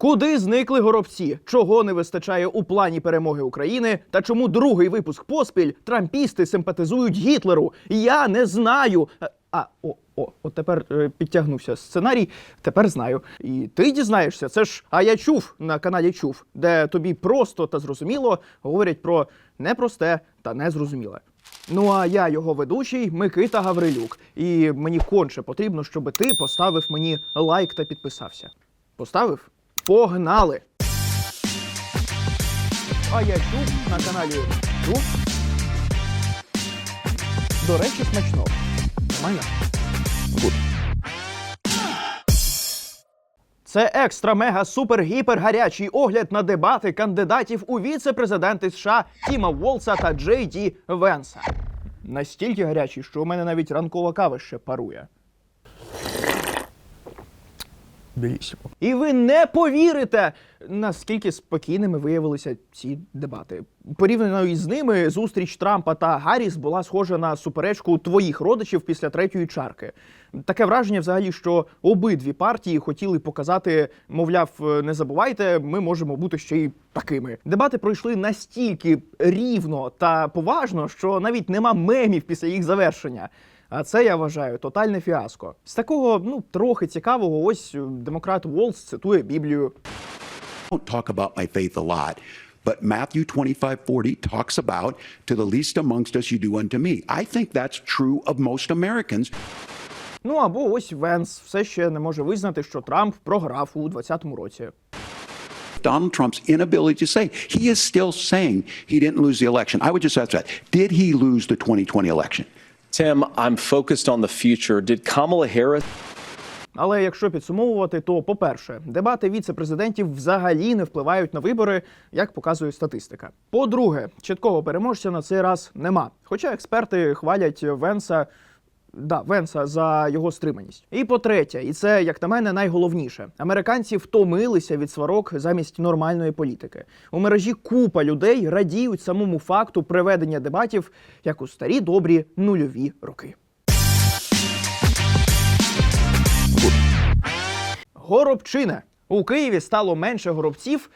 Куди зникли горобці? Чого не вистачає у плані перемоги України? Та чому другий випуск поспіль трампісти симпатизують Гітлеру? Я не знаю. А, А, о, о, от тепер е, підтягнувся сценарій. Тепер знаю. І ти дізнаєшся. Це ж а я чув на каналі Чув, де тобі просто та зрозуміло говорять про непросте та незрозуміле. Ну а я його ведучий Микита Гаврилюк. І мені конче потрібно, щоб ти поставив мені лайк та підписався. Поставив? Погнали! А я чув на каналі Чув. До речі, смачно. Нормально? Гуд. Це екстра мега супер гіпер гарячий огляд на дебати кандидатів у віце-президенти США Тіма Волса та Джей Ді Венса. Настільки гарячий, що у мене навіть ранкова кава ще парує. Белісімо. І ви не повірите, наскільки спокійними виявилися ці дебати. Порівняно із ними, зустріч Трампа та Гарріс була схожа на суперечку твоїх родичів після третьої чарки. Таке враження, взагалі, що обидві партії хотіли показати, мовляв, не забувайте, ми можемо бути ще й такими. Дебати пройшли настільки рівно та поважно, що навіть нема мемів після їх завершення. А це я вважаю тотальне фіаско. З такого ну трохи цікавого, ось е, демократ Волс цитує Біблію. don't talk about my faith a lot, but Matthew 25:40 talks about to the least amongst us you do unto me. I think that's true of most Americans. Ну або ось Венс все ще не може визнати, що Трамп програв у 2020 році. Donald Trump's inability to say he is still saying he didn't lose the election. I would just ask that. Did he lose the 2020 election? Tim, I'm focused on the future. Did Kamala Harris Але якщо підсумовувати, то по-перше, дебати віце-президентів взагалі не впливають на вибори, як показує статистика. По-друге, чіткого переможця на цей раз нема. Хоча експерти хвалять Венса. Да, Венса за його стриманість. І по-третє, і це, як на мене, найголовніше: американці втомилися від сварок замість нормальної політики. У мережі купа людей радіють самому факту приведення дебатів як у старі добрі нульові роки. Горобчина. У Києві стало менше горобців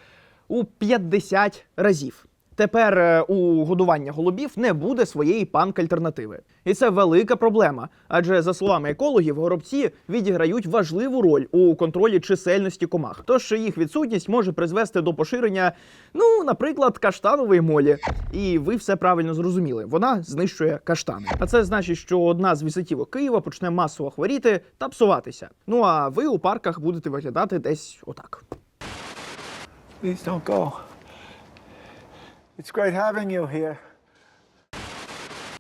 у 50 разів. Тепер е, у годування голубів не буде своєї панк-альтернативи. І це велика проблема. Адже, за словами екологів, горобці відіграють важливу роль у контролі чисельності комах. Тож їх відсутність може призвести до поширення, ну, наприклад, каштанової молі. І ви все правильно зрозуміли. Вона знищує каштани. А це значить, що одна з візитівок Києва почне масово хворіти та псуватися. Ну а ви у парках будете виглядати десь отак. Please don't go. It's great having you here.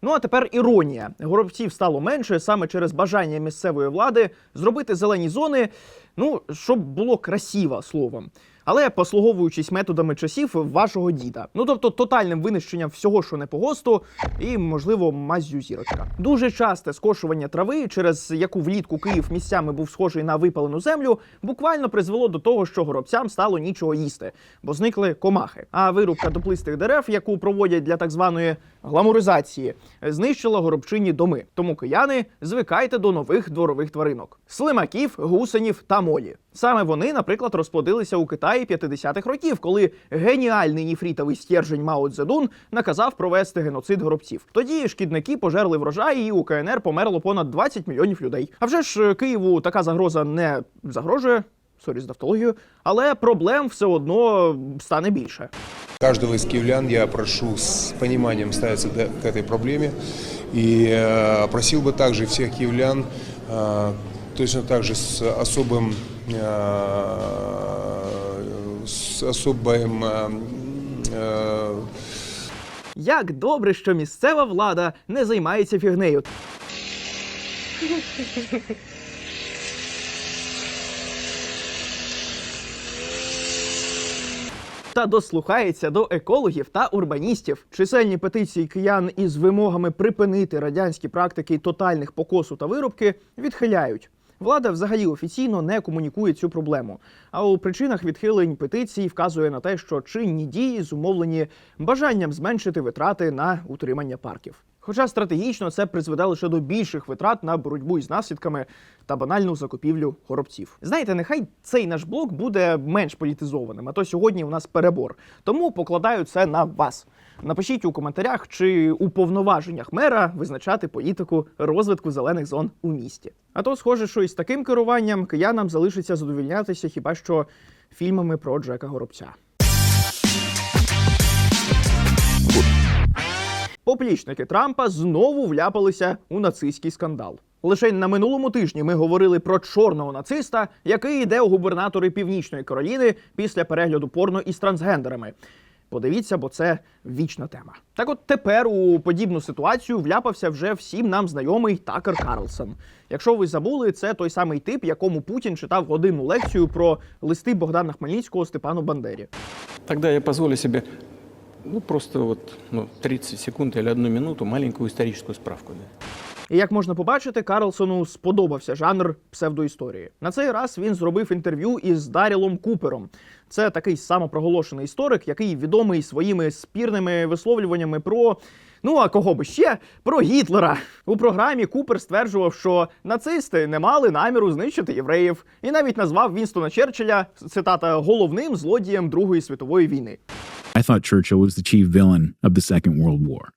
Ну а тепер іронія. Горобців стало менше саме через бажання місцевої влади зробити зелені зони, ну щоб було красиво словом. Але послуговуючись методами часів вашого діда. Ну тобто тотальним винищенням всього, що не по ГОСТу, і, можливо, маззю зірочка. Дуже часте скошування трави, через яку влітку Київ місцями був схожий на випалену землю, буквально призвело до того, що горобцям стало нічого їсти, бо зникли комахи. А вирубка дуплистих дерев, яку проводять для так званої гламуризації, знищила горобчині доми. Тому кияни звикайте до нових дворових тваринок: слимаків, гусенів та молі. Саме вони, наприклад, розплодилися у Китаї 50-х років, коли геніальний ніфрітовий стержень Мао Цзедун наказав провести геноцид горобців. Тоді шкідники пожерли врожай, і у КНР померло понад 20 мільйонів людей. А вже ж Києву така загроза не загрожує. Сорі з тавтологію, але проблем все одно стане більше. Каждого из киевлян я прошу с пониманием ставиться да- к этой проблеме и э, просил бы также всех киевлян э, точно так же с особым э, с особым э, э, Як добре, що місцева влада не займається фігнею. Та дослухається до екологів та урбаністів. Чисельні петиції киян із вимогами припинити радянські практики тотальних покосу та вирубки відхиляють. Влада взагалі офіційно не комунікує цю проблему. А у причинах відхилень петиції вказує на те, що чинні дії зумовлені бажанням зменшити витрати на утримання парків. Хоча стратегічно це призведе лише до більших витрат на боротьбу із наслідками та банальну закупівлю горобців. Знаєте, нехай цей наш блок буде менш політизованим, а то сьогодні у нас перебор. Тому покладаю це на вас. Напишіть у коментарях, чи у повноваженнях мера визначати політику розвитку зелених зон у місті. А то, схоже, що із таким керуванням киянам залишиться задовільнятися хіба що фільмами про Джека Горобця. Поплічники Трампа знову вляпалися у нацистський скандал. Лише на минулому тижні ми говорили про чорного нациста, який йде у губернатори Північної Кароліни після перегляду порно із трансгендерами. Подивіться, бо це вічна тема. Так от тепер у подібну ситуацію вляпався вже всім нам знайомий Такер Карлсон. Якщо ви забули, це той самий тип, якому Путін читав годинну лекцію про листи Богдана Хмельницького Степану Бандері. Тогда я позволю себе ну, просто вот ну, 30 секунд или одну минуту маленькую историческую справку. Да. Як можна побачити, Карлсону сподобався жанр псевдоісторії. На цей раз він зробив інтерв'ю із Дарілом Купером. Це такий самопроголошений історик, який відомий своїми спірними висловлюваннями про. Ну а кого би ще про Гітлера у програмі Купер стверджував, що нацисти не мали наміру знищити євреїв, і навіть назвав Вінстона Черчилля цитата головним злодієм Другої світової війни. I thought Churchill was the chief villain of the Second World War.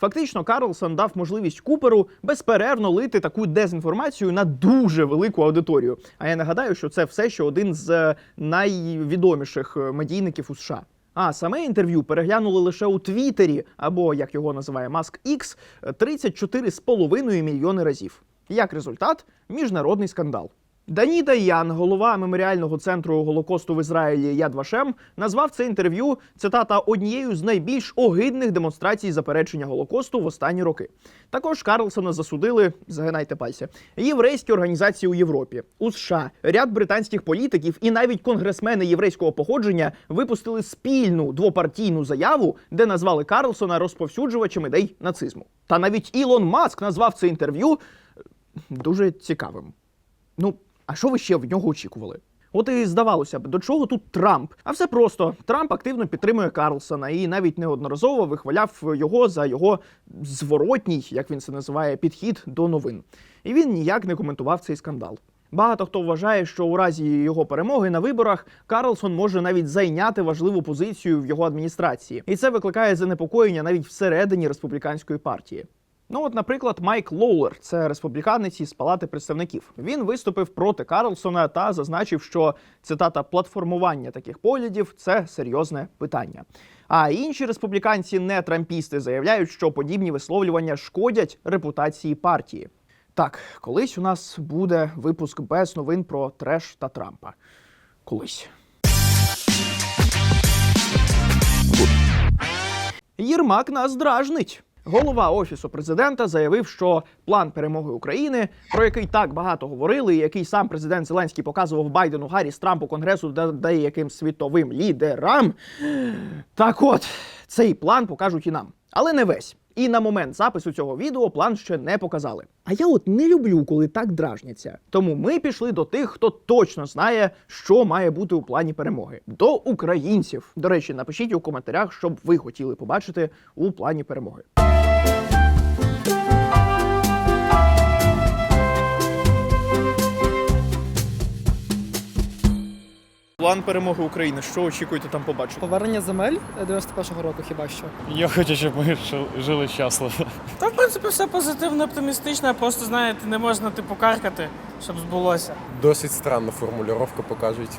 Фактично, Карлсон дав можливість Куперу безперервно лити таку дезінформацію на дуже велику аудиторію. А я нагадаю, що це все ще один з е, найвідоміших е, медійників у США. А саме інтерв'ю переглянули лише у Твіттері, або як його називає Маск X, 34,5 мільйони разів. Як результат, міжнародний скандал. Дані Даян, голова меморіального центру Голокосту в Ізраїлі Яд Вашем, назвав це інтерв'ю цитата однією з найбільш огидних демонстрацій заперечення Голокосту в останні роки. Також Карлсона засудили, загинайте пальці, єврейські організації у Європі, у США, ряд британських політиків і навіть конгресмени єврейського походження випустили спільну двопартійну заяву, де назвали Карлсона розповсюджувачем ідей нацизму. Та навіть Ілон Маск назвав це інтерв'ю дуже цікавим. Ну, а що ви ще в нього очікували? От і здавалося б, до чого тут Трамп? А все просто Трамп активно підтримує Карлсона і навіть неодноразово вихваляв його за його зворотній, як він це називає, підхід до новин. І він ніяк не коментував цей скандал. Багато хто вважає, що у разі його перемоги на виборах Карлсон може навіть зайняти важливу позицію в його адміністрації, і це викликає занепокоєння навіть всередині республіканської партії. Ну, от, наприклад, Майк Лоулер, це республіканець із Палати представників. Він виступив проти Карлсона та зазначив, що цитата платформування таких поглядів це серйозне питання. А інші республіканці, не трампісти, заявляють, що подібні висловлювання шкодять репутації партії. Так, колись у нас буде випуск без новин про треш та Трампа. Колись. Єрмак нас дражнить. Голова офісу президента заявив, що план перемоги України, про який так багато говорили, і який сам президент Зеленський показував Байдену, Гарріс, Трампу, Конгресу деяким світовим лідерам. Так от, цей план покажуть і нам, але не весь. І на момент запису цього відео план ще не показали. А я от не люблю, коли так дражняться. Тому ми пішли до тих, хто точно знає, що має бути у плані перемоги. До українців. До речі, напишіть у коментарях, що б ви хотіли побачити у плані перемоги. План перемоги України. Що очікуєте там побачити? Повернення земель 91-го року хіба що. Я хочу, щоб ми жили щасливо. Та в принципі все позитивно, оптимістично, просто знаєте, не можна типу каркати, щоб збулося. Досить странна формулювання покажуть.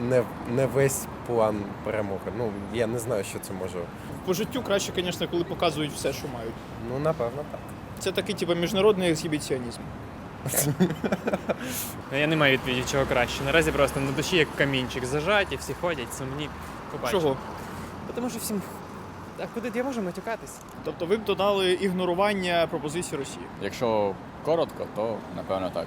Не, не весь план перемоги. Ну, я не знаю, що це може. По життю краще, звісно, коли показують все, що мають. Ну, напевно, так. Це такий, типу, міжнародний ексгібіціонізм. Я не маю відповіді, чого краще. Наразі просто на душі як камінчик зажаті, всі ходять, сумні. Побачимо. Чого? Тому що всім. А куди я можу матюкатись? Тобто ви б додали ігнорування пропозицій Росії. Якщо коротко, то напевно так.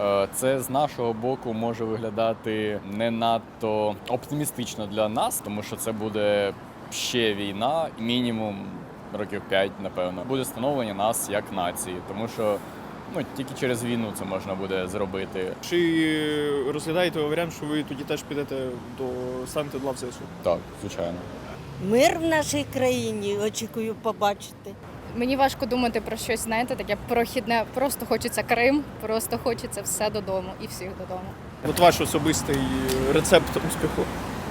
Е, Це з нашого боку може виглядати не надто оптимістично для нас, тому що це буде ще війна, мінімум років 5, напевно. Буде становлення нас як нації, тому що ну тільки через війну це можна буде зробити. Чи розглядаєте ви варіант, що ви тоді теж підете до станете лав ЗСУ? Так, звичайно. Мир в нашій країні очікую побачити. Мені важко думати про щось, знаєте, таке прохідне. Просто хочеться Крим, просто хочеться все додому і всіх додому. От ваш особистий рецепт успіху.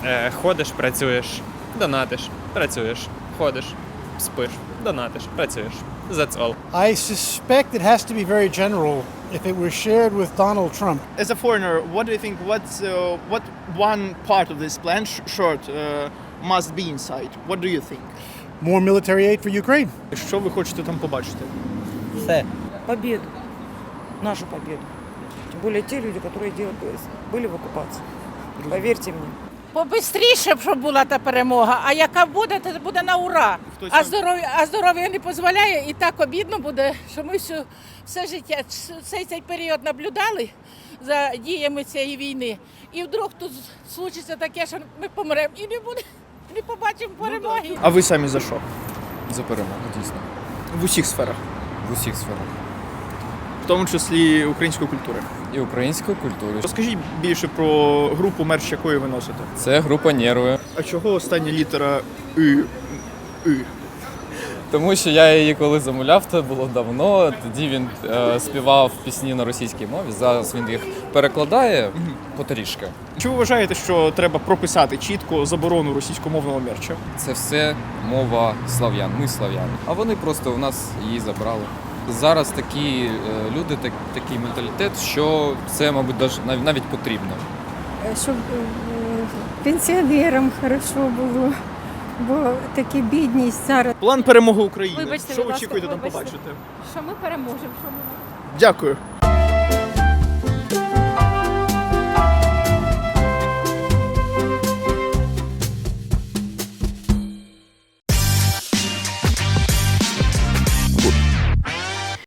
Е, ходиш, працюєш, донатиш, працюєш, ходиш, спиш, донатиш, працюєш. That's all. I suspect it has to be very general if it were shared with Donald Trump. As a foreigner, what do you think? What's uh, what one part of this plan, sh- short, uh, must be inside? What do you think? More military aid for Ukraine. Що ви хочете там побачити? Все. Победу. Нашу победу. Тем более те люди, которые были в оккупации. Поверьте мне. Побистріше щоб була та перемога, а яка буде, то буде на ура. Хтось А там- здоров'я, а здоров'я не дозволяє, і так обідно буде, що ми все, все життя, цей, цей період наблюдали за діями цієї війни. І вдруг тут случиться таке, що ми помремо і не буде, не побачимо перемоги. А ви самі за що? За перемогу, дійсно. В усіх сферах, В усіх сферах. в тому числі української культури. І української культури. Розкажіть більше про групу, мерч якої ви носите. Це група нерви. А чого остання літера И? И? Тому що я її коли замовляв, це було давно. Тоді він е, співав пісні на російській мові. Зараз він їх перекладає потрішки. Чи ви вважаєте, що треба прописати чітко заборону російськомовного мерча? Це все мова слав'ян. Ми слав'яни. А вони просто у нас її забрали. Зараз такі е, люди, так, такий менталітет, що це, мабуть, навіть потрібно. Щоб пенсіонерам хорошо було, бо такі бідність зараз. План перемоги України. Вибачте, що очікуєте там побачити? Що ми переможемо? Що ми Дякую.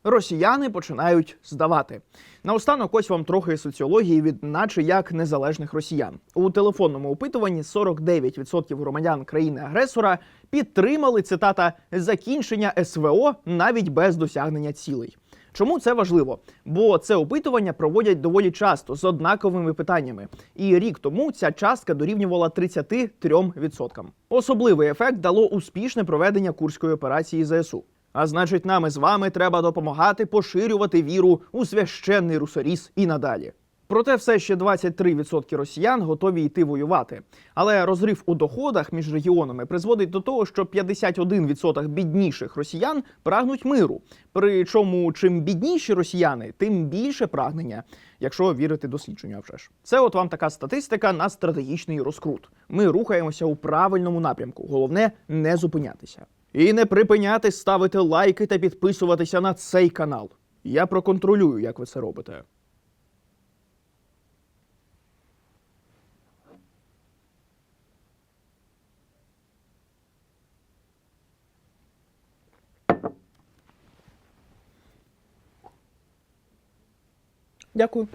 Росіяни починають здавати. Наостанок ось вам трохи соціології від наче як незалежних росіян. У телефонному опитуванні 49% громадян країни-агресора підтримали цитата закінчення СВО навіть без досягнення цілей. Чому це важливо? Бо це опитування проводять доволі часто з однаковими питаннями. І рік тому ця частка дорівнювала 33%. Особливий ефект дало успішне проведення курської операції ЗСУ. А значить, нам із вами треба допомагати поширювати віру у священний русоріс і надалі. Проте все ще 23% росіян готові йти воювати. Але розрив у доходах між регіонами призводить до того, що 51% бідніших росіян прагнуть миру. Причому чим бідніші росіяни, тим більше прагнення, якщо вірити дослідженню, вже ж. Це от вам така статистика на стратегічний розкрут. Ми рухаємося у правильному напрямку. Головне не зупинятися. І не припиняти ставити лайки та підписуватися на цей канал. Я проконтролюю, як ви це робите. Дякую.